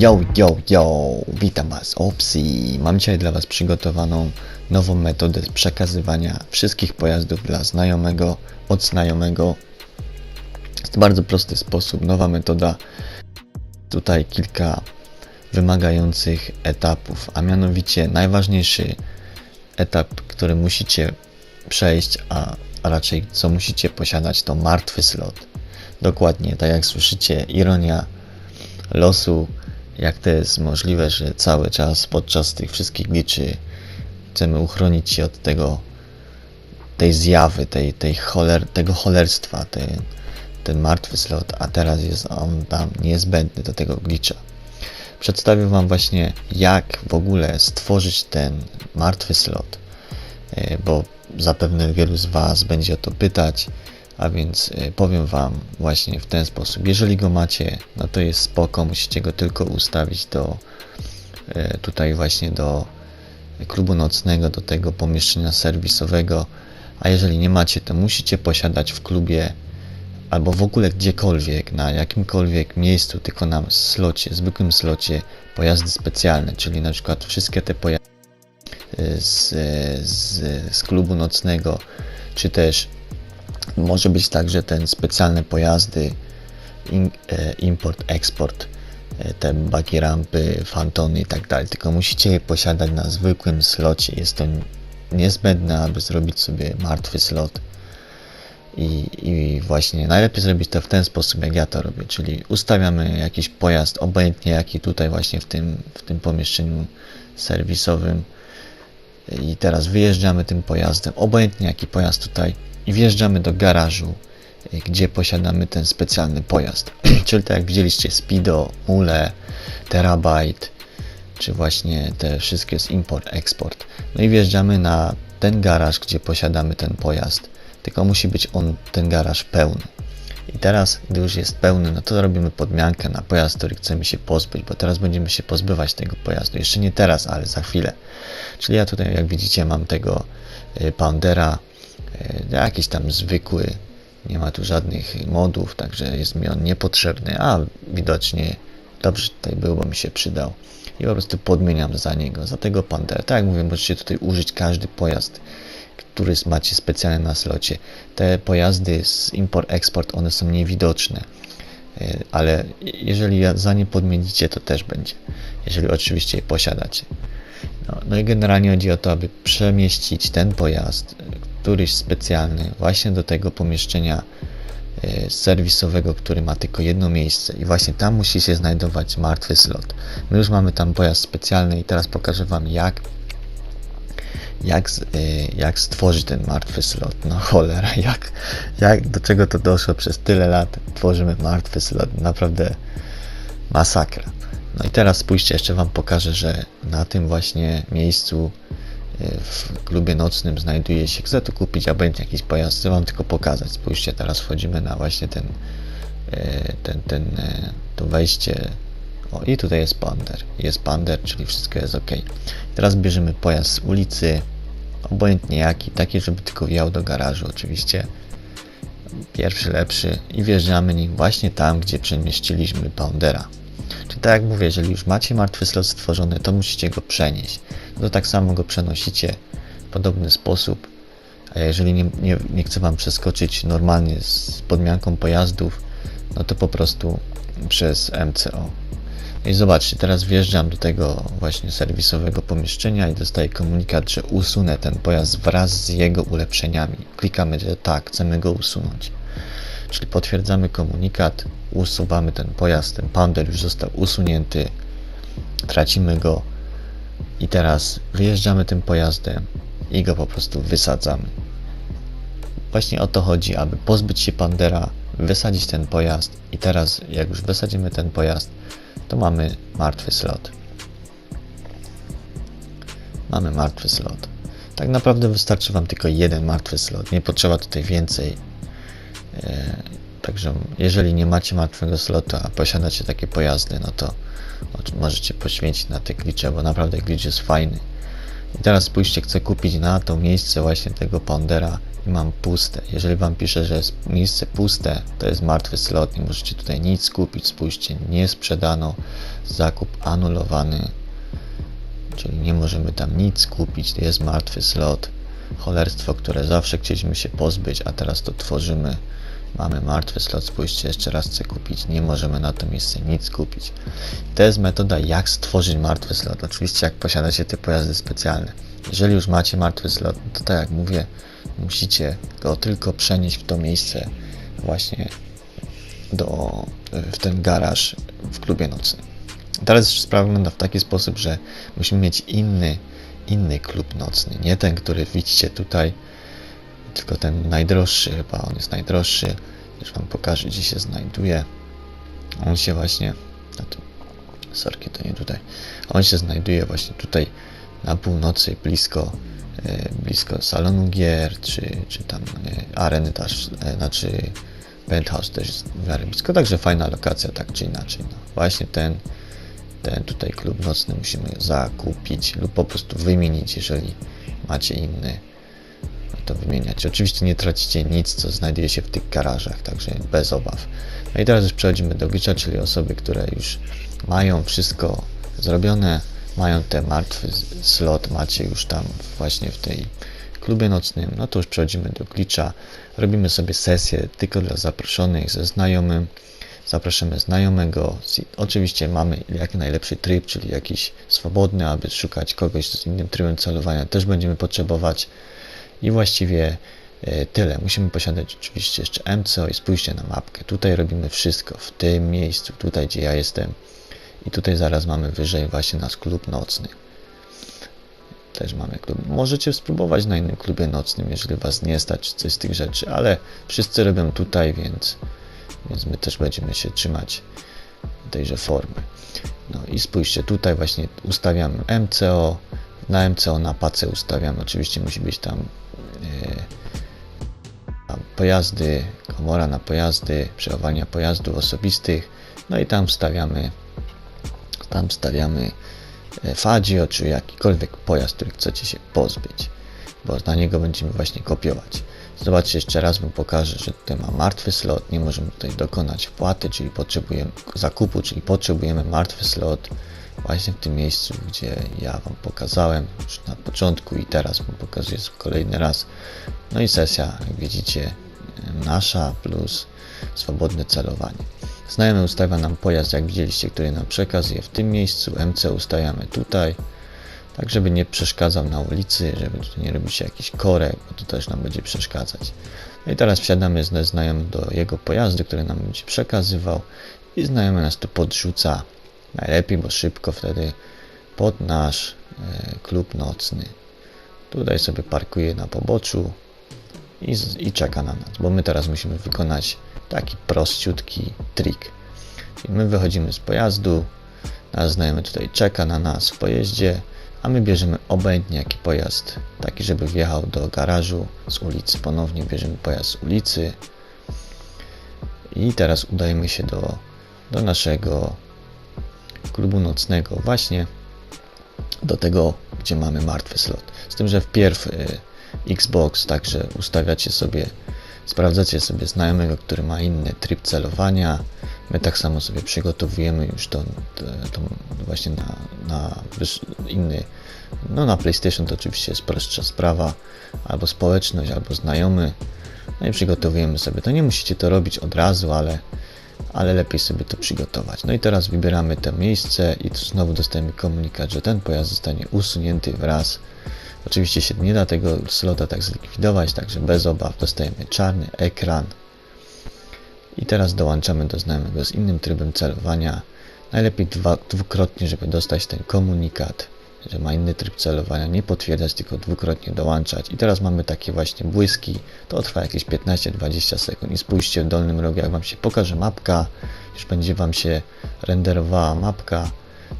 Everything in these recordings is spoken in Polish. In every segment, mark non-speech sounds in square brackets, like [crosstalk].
Yo, yo, yo, witam Was, Opsi. Mam dzisiaj dla Was przygotowaną nową metodę przekazywania wszystkich pojazdów dla znajomego od znajomego. Jest to bardzo prosty sposób, nowa metoda. Tutaj kilka wymagających etapów, a mianowicie najważniejszy etap, który musicie przejść, a raczej co musicie posiadać, to martwy slot. Dokładnie, tak jak słyszycie, ironia losu, jak to jest możliwe, że cały czas podczas tych wszystkich liczy chcemy uchronić się od tego, tej zjawy, tej, tej choler, tego cholerstwa, tej, ten martwy slot, a teraz jest on tam niezbędny do tego glitcha. Przedstawię Wam właśnie, jak w ogóle stworzyć ten martwy slot, e, bo zapewne wielu z Was będzie o to pytać, a więc e, powiem Wam właśnie w ten sposób. Jeżeli go macie, no to jest spoko, musicie go tylko ustawić do e, tutaj właśnie do klubu nocnego, do tego pomieszczenia serwisowego, a jeżeli nie macie, to musicie posiadać w klubie albo w ogóle gdziekolwiek, na jakimkolwiek miejscu, tylko na slocie, zwykłym slocie pojazdy specjalne, czyli na przykład wszystkie te pojazdy z, z, z klubu nocnego, czy też może być tak, że ten specjalne pojazdy e, import, eksport, e, te bagi rampy, fantony i tak dalej, tylko musicie je posiadać na zwykłym slocie. Jest to niezbędne, aby zrobić sobie martwy slot. I, I właśnie najlepiej zrobić to w ten sposób, jak ja to robię, czyli ustawiamy jakiś pojazd, obojętnie jaki tutaj właśnie w tym, w tym pomieszczeniu serwisowym i teraz wyjeżdżamy tym pojazdem, obojętnie jaki pojazd tutaj i wjeżdżamy do garażu, gdzie posiadamy ten specjalny pojazd. [clears throat] Czyli tak jak widzieliście Speedo, Mule, Terabyte, czy właśnie te wszystkie z import, export. No i wjeżdżamy na ten garaż, gdzie posiadamy ten pojazd. Tylko musi być on, ten garaż pełny. I teraz, gdy już jest pełny, no to robimy podmiankę na pojazd, który chcemy się pozbyć, bo teraz będziemy się pozbywać tego pojazdu. Jeszcze nie teraz, ale za chwilę. Czyli ja tutaj, jak widzicie, mam tego y, Poundera, y, jakiś tam zwykły, nie ma tu żadnych modów, także jest mi on niepotrzebny, a widocznie dobrze tutaj był, bo mi się przydał. I po prostu podmieniam za niego, za tego Pandera. Tak jak mówię, możecie tutaj użyć każdy pojazd, który macie specjalnie na slocie. Te pojazdy z import-export, one są niewidoczne, y, ale jeżeli za nie podmienicie, to też będzie, jeżeli oczywiście je posiadacie. No, no i generalnie chodzi o to, aby przemieścić ten pojazd, któryś specjalny, właśnie do tego pomieszczenia e, serwisowego, który ma tylko jedno miejsce i właśnie tam musi się znajdować martwy slot. My już mamy tam pojazd specjalny i teraz pokażę Wam jak jak, e, jak stworzyć ten martwy slot. No cholera, [laughs] jak, jak do czego to doszło przez tyle lat tworzymy martwy slot. Naprawdę masakra. No i teraz spójrzcie, jeszcze Wam pokażę, że na tym właśnie miejscu w klubie nocnym znajduje się, chcę tu kupić obojętnie jakiś pojazd, chcę Wam tylko pokazać. Spójrzcie, teraz wchodzimy na właśnie ten, e, ten, ten, e, to wejście. O, i tutaj jest pander. Jest pander, czyli wszystko jest ok. Teraz bierzemy pojazd z ulicy, obojętnie jaki, taki, żeby tylko wjechał do garażu, oczywiście. Pierwszy, lepszy i wjeżdżamy nim właśnie tam, gdzie przemieściliśmy Poundera. Czyli tak jak mówię, jeżeli już macie martwy slot stworzony, to musicie go przenieść. No to tak samo go przenosicie w podobny sposób. A jeżeli nie, nie, nie chce Wam przeskoczyć normalnie z podmianką pojazdów, no to po prostu przez MCO. No I zobaczcie, teraz wjeżdżam do tego właśnie serwisowego pomieszczenia i dostaję komunikat, że usunę ten pojazd wraz z jego ulepszeniami. Klikamy, że tak, chcemy go usunąć. Czyli potwierdzamy komunikat, usuwamy ten pojazd, ten pounder już został usunięty, tracimy go i teraz wyjeżdżamy tym pojazdem i go po prostu wysadzamy. Właśnie o to chodzi, aby pozbyć się Pandera, wysadzić ten pojazd i teraz jak już wysadzimy ten pojazd, to mamy martwy slot. Mamy martwy slot. Tak naprawdę wystarczy Wam tylko jeden martwy slot, nie potrzeba tutaj więcej także jeżeli nie macie martwego slota, a posiadacie takie pojazdy, no to możecie poświęcić na te glicze, bo naprawdę glitch jest fajny. I teraz spójrzcie, chcę kupić na to miejsce właśnie tego Poundera i mam puste. Jeżeli Wam pisze, że jest miejsce puste, to jest martwy slot, nie możecie tutaj nic kupić. Spójrzcie, nie sprzedano, zakup anulowany, czyli nie możemy tam nic kupić, jest martwy slot. Cholerstwo, które zawsze chcieliśmy się pozbyć, a teraz to tworzymy. Mamy martwy slot, spójrzcie, jeszcze raz chcę kupić, nie możemy na to miejsce nic kupić. To jest metoda, jak stworzyć martwy slot. Oczywiście, jak posiadacie te pojazdy specjalne. Jeżeli już macie martwy slot, to tak jak mówię, musicie go tylko przenieść w to miejsce właśnie do, w ten garaż w klubie nocnym. Teraz sprawa wygląda w taki sposób, że musimy mieć inny, inny klub nocny, nie ten, który widzicie tutaj, tylko ten najdroższy chyba, on jest najdroższy. Już Wam pokażę, gdzie się znajduje. On się właśnie, na tym, sorki, to nie tutaj, on się znajduje właśnie tutaj na północy, blisko, e, blisko salonu gier, czy, czy tam areny też, e, znaczy penthouse też jest w miarę blisko, także fajna lokacja, tak czy inaczej. No. Właśnie ten, ten tutaj klub nocny musimy zakupić lub po prostu wymienić, jeżeli macie inny, no to wymieniać. Oczywiście nie tracicie nic, co znajduje się w tych garażach, także bez obaw. No i teraz już przechodzimy do glitcha, czyli osoby, które już mają wszystko zrobione, mają ten martwy slot, macie już tam właśnie w tej klubie nocnym, no to już przechodzimy do glitcha. Robimy sobie sesję tylko dla zaproszonych ze znajomym. Zapraszamy znajomego. Oczywiście mamy jak najlepszy tryb, czyli jakiś swobodny, aby szukać kogoś z innym trybem celowania. Też będziemy potrzebować. I właściwie e, tyle. Musimy posiadać oczywiście jeszcze MCO i spójrzcie na mapkę. Tutaj robimy wszystko w tym miejscu, tutaj gdzie ja jestem. I tutaj zaraz mamy wyżej właśnie nasz klub nocny. Też mamy klub. Możecie spróbować na innym klubie nocnym, jeżeli Was nie stać coś z tych rzeczy, ale wszyscy robią tutaj, więc, więc my też będziemy się trzymać tejże formy. No i spójrzcie, tutaj właśnie ustawiamy MCO. Na MCO na pace ustawiamy. Oczywiście musi być tam, tam pojazdy, komora na pojazdy, przechowania pojazdów osobistych. No i tam wstawiamy tam wstawiamy e, Fadzio, czy jakikolwiek pojazd, który chcecie się pozbyć, bo na niego będziemy właśnie kopiować. Zobaczcie, jeszcze raz Wam pokażę, że tutaj ma martwy slot, nie możemy tutaj dokonać wpłaty, czyli potrzebujemy zakupu, czyli potrzebujemy martwy slot właśnie w tym miejscu, gdzie ja Wam pokazałem już na początku i teraz Wam pokazuję kolejny raz. No i sesja, jak widzicie, nasza plus swobodne celowanie. Znajomy ustawia nam pojazd, jak widzieliście, który nam przekazuje w tym miejscu. MC ustawiamy tutaj, tak żeby nie przeszkadzał na ulicy, żeby tu nie robić jakiś korek, bo to też nam będzie przeszkadzać. No i teraz wsiadamy z znajomym do jego pojazdu, który nam będzie przekazywał i znajomy nas tu podrzuca najlepiej, bo szybko wtedy pod nasz e, klub nocny. Tutaj sobie parkuje na poboczu i, i czeka na nas, bo my teraz musimy wykonać taki prościutki trik. Czyli my wychodzimy z pojazdu, nasz znajomy tutaj czeka na nas w pojeździe, a my bierzemy obojętnie jaki pojazd, taki żeby wjechał do garażu z ulicy. Ponownie bierzemy pojazd z ulicy i teraz udajemy się do, do naszego klubu nocnego właśnie do tego, gdzie mamy martwy slot. Z tym, że wpierw y, Xbox także ustawiacie sobie Sprawdzacie sobie znajomego, który ma inny tryb celowania. My tak samo sobie przygotowujemy już to, to, to właśnie na, na inny. No na PlayStation to oczywiście jest prostsza sprawa, albo społeczność, albo znajomy. No i przygotowujemy sobie. To nie musicie to robić od razu, ale, ale lepiej sobie to przygotować. No i teraz wybieramy to miejsce i tu znowu dostajemy komunikat, że ten pojazd zostanie usunięty wraz Oczywiście się nie da tego slota tak zlikwidować, także bez obaw dostajemy czarny ekran. I teraz dołączamy do znajomego z innym trybem celowania. Najlepiej dwa, dwukrotnie, żeby dostać ten komunikat, że ma inny tryb celowania, nie potwierdzać, tylko dwukrotnie dołączać. I teraz mamy takie właśnie błyski, to trwa jakieś 15-20 sekund. I spójrzcie w dolnym rogu, jak Wam się pokaże mapka, już będzie Wam się renderowała mapka,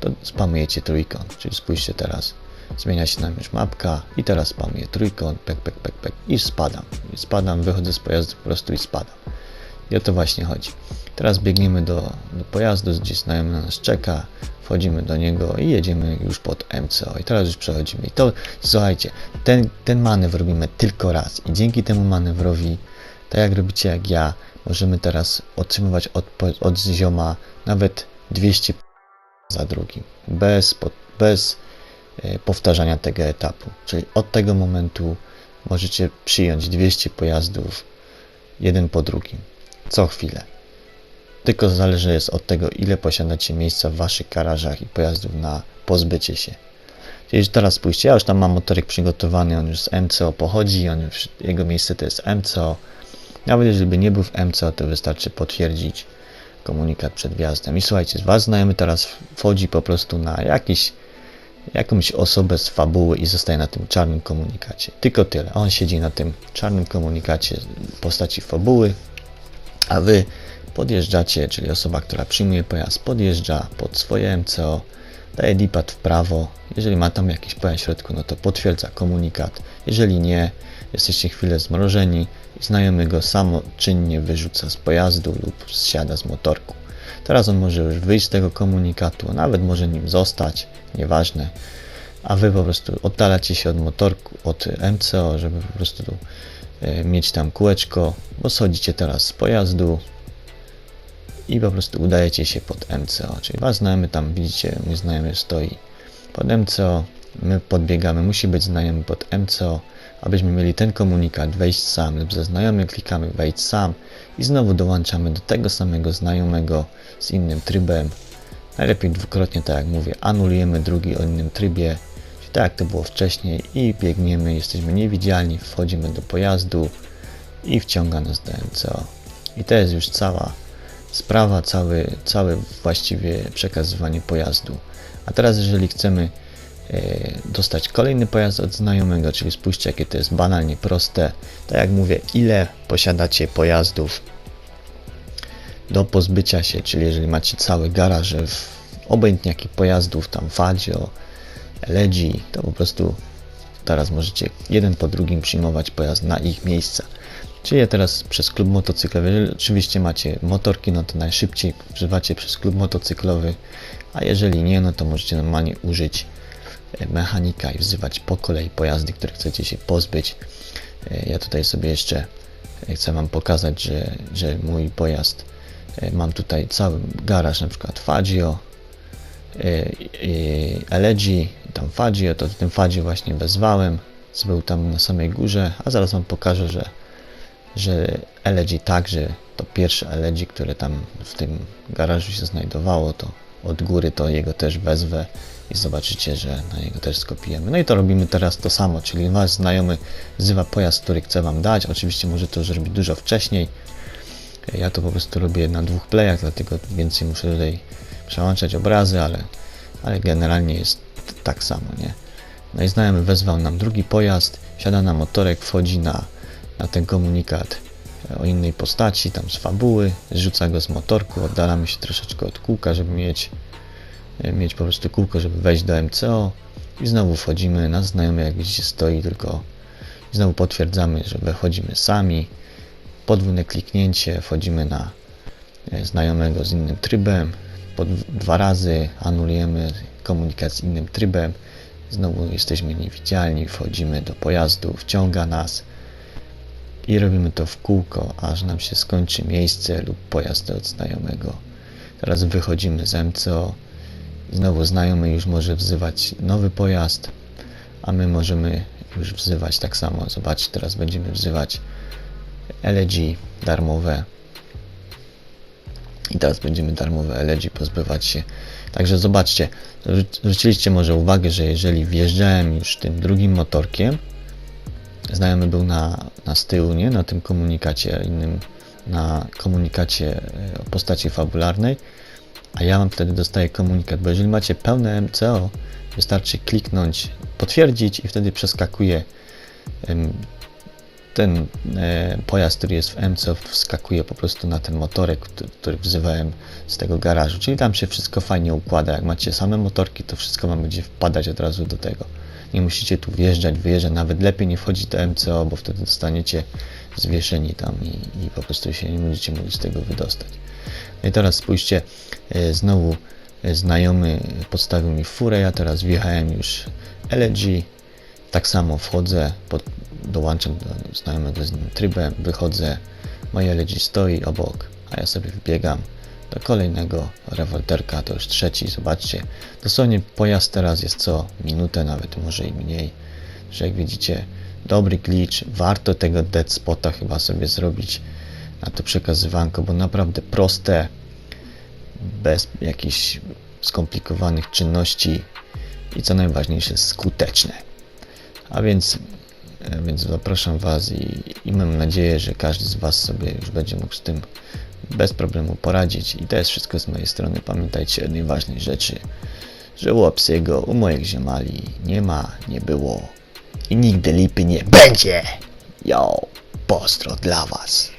to spamujecie trójkąt, czyli spójrzcie teraz zmienia się nam już mapka i teraz spamuję trójkąt, pek, pek, pek, pek i spadam. I spadam, wychodzę z pojazdu po prostu i spadam. I o to właśnie chodzi. Teraz biegniemy do, do pojazdu, gdzie znajomy na nas czeka, wchodzimy do niego i jedziemy już pod MCO. I teraz już przechodzimy. I to, słuchajcie, ten, ten manewr robimy tylko raz. I dzięki temu manewrowi, tak jak robicie jak ja, możemy teraz otrzymywać od, od zioma nawet 200 za drugim. Bez, po- bez e, powtarzania tego etapu. Czyli od tego momentu możecie przyjąć 200 pojazdów jeden po drugim. Co chwilę. Tylko zależy jest od tego, ile posiadacie miejsca w waszych garażach i pojazdów na pozbycie się. Czyli teraz spójrzcie, ja już tam mam motorek przygotowany, on już z MCO pochodzi, on już, jego miejsce to jest MCO. Nawet jeżeli by nie był w MCO, to wystarczy potwierdzić komunikat przed wjazdem. I słuchajcie, wasz znajomy teraz wchodzi po prostu na jakiś, jakąś osobę z fabuły i zostaje na tym czarnym komunikacie. Tylko tyle. On siedzi na tym czarnym komunikacie w postaci fabuły, a wy podjeżdżacie, czyli osoba, która przyjmuje pojazd, podjeżdża pod swoje MCO, daje dipad w prawo. Jeżeli ma tam jakiś pojazd w środku, no to potwierdza komunikat. Jeżeli nie, jesteście chwilę zmrożeni znajomy go samoczynnie wyrzuca z pojazdu lub zsiada z motorku. Teraz on może już wyjść z tego komunikatu, nawet może nim zostać, nieważne. A wy po prostu oddalacie się od motorku, od MCO, żeby po prostu mieć tam kółeczko, bo schodzicie teraz z pojazdu i po prostu udajecie się pod MCO. Czyli was znajomy tam, widzicie, mój znajomy stoi pod MCO, my podbiegamy, musi być znajomy pod MCO, abyśmy mieli ten komunikat, wejść sam lub ze klikamy wejść sam i znowu dołączamy do tego samego znajomego z innym trybem. Najlepiej dwukrotnie, tak jak mówię, anulujemy drugi o innym trybie, tak jak to było wcześniej i biegniemy, jesteśmy niewidzialni, wchodzimy do pojazdu i wciąga nas do MCO. I to jest już cała sprawa, cały, całe właściwie przekazywanie pojazdu. A teraz jeżeli chcemy e, dostać kolejny pojazd od znajomego, czyli spójrzcie jakie to jest banalnie proste. Tak jak mówię, ile posiadacie pojazdów do pozbycia się, czyli jeżeli macie cały garaż, obojętnie jakich pojazdów, tam Fadzio, LG, to po prostu teraz możecie jeden po drugim przyjmować pojazd na ich miejsca. Czyli ja teraz przez klub motocyklowy, jeżeli oczywiście macie motorki, no to najszybciej używacie przez klub motocyklowy, a jeżeli nie, no to możecie normalnie użyć e, mechanika i wzywać po kolei pojazdy, które chcecie się pozbyć. E, Ja tutaj sobie jeszcze e, chcę Wam pokazać, że, że mój pojazd, mam tutaj cały garaż, na przykład Fadzio, LG, tam Fadzio, to ten Fadzio właśnie wezwałem, był tam na samej górze, a zaraz Wam pokażę, że że LG także to pierwsze LG, które tam w tym garażu się znajdowało, to od góry to jego też wezwę i zobaczycie, że na niego też skopiujemy. No i to robimy teraz to samo, czyli wasz znajomy wzywa pojazd, który chce wam dać. Oczywiście może to zrobić dużo wcześniej. Ja to po prostu robię na dwóch playach, dlatego więcej muszę tutaj przełączać obrazy, ale, ale generalnie jest tak samo, nie? No i znajomy wezwał nam drugi pojazd, siada na motorek, wchodzi na na ten komunikat o innej postaci, tam z fabuły, zrzuca go z motorku, oddalamy się troszeczkę od kółka, żeby mieć, mieć po prostu kółko, żeby wejść do MCO i znowu wchodzimy, na znajomy jak widzicie stoi, tylko znowu potwierdzamy, że wychodzimy sami, podwójne kliknięcie, wchodzimy na e, znajomego z innym trybem, po dwa razy anulujemy komunikat z innym trybem, znowu jesteśmy niewidzialni, wchodzimy do pojazdu, wciąga nas, i robimy to w kółko, aż nam się skończy miejsce lub pojazd od znajomego. Teraz wychodzimy z MCO. Znowu znajomy już może wzywać nowy pojazd, a my możemy już wzywać tak samo. Zobaczcie, teraz będziemy wzywać LG darmowe. I teraz będziemy darmowe LG pozbywać się. Także zobaczcie, zwróciliście może uwagę, że jeżeli wjeżdżałem już tym drugim motorkiem, znajomy był na, na z tyłu, nie? Na tym komunikacie innym, na komunikacie e, o postaci fabularnej, a ja mam wtedy dostaję komunikat, bo jeżeli macie pełne MCO, wystarczy kliknąć potwierdzić i wtedy przeskakuje ten e, pojazd, który jest w MCO, wskakuje po prostu na ten motorek, który wzywałem z tego garażu. Czyli tam się wszystko fajnie układa. Jak macie same motorki, to wszystko wam będzie wpadać od razu do tego. Nie musicie tu wjeżdżać, wyjeżdżać, nawet lepiej nie wchodzić do MCO, bo wtedy dostaniecie zwieszeni tam i, i po prostu się nie będziecie mogli z tego wydostać. No i teraz spójrzcie, e, znowu e, znajomy podstawił mi furę, ja teraz wjechałem już LG, tak samo wchodzę, pod, dołączam do znajomego z nim trybem, wychodzę, moje LG stoi obok, a ja sobie wbiegam do kolejnego rewolterka, to już trzeci, zobaczcie, dosłownie pojazd teraz jest co minutę, nawet może i mniej, że jak widzicie, dobry glitch, warto tego dead spota chyba sobie zrobić na to przekazywanko, bo naprawdę proste, bez jakichś skomplikowanych czynności i co najważniejsze skuteczne. A więc, e, więc zapraszam Was i, i mam nadzieję, że każdy z Was sobie już będzie mógł z tym bez problemu poradzić. I to jest wszystko z mojej strony. Pamiętajcie jednej ważnej rzeczy, że Łopsiego u moich ziemali nie ma, nie było i nigdy lipy nie będzie. Yo, pozdro dla Was.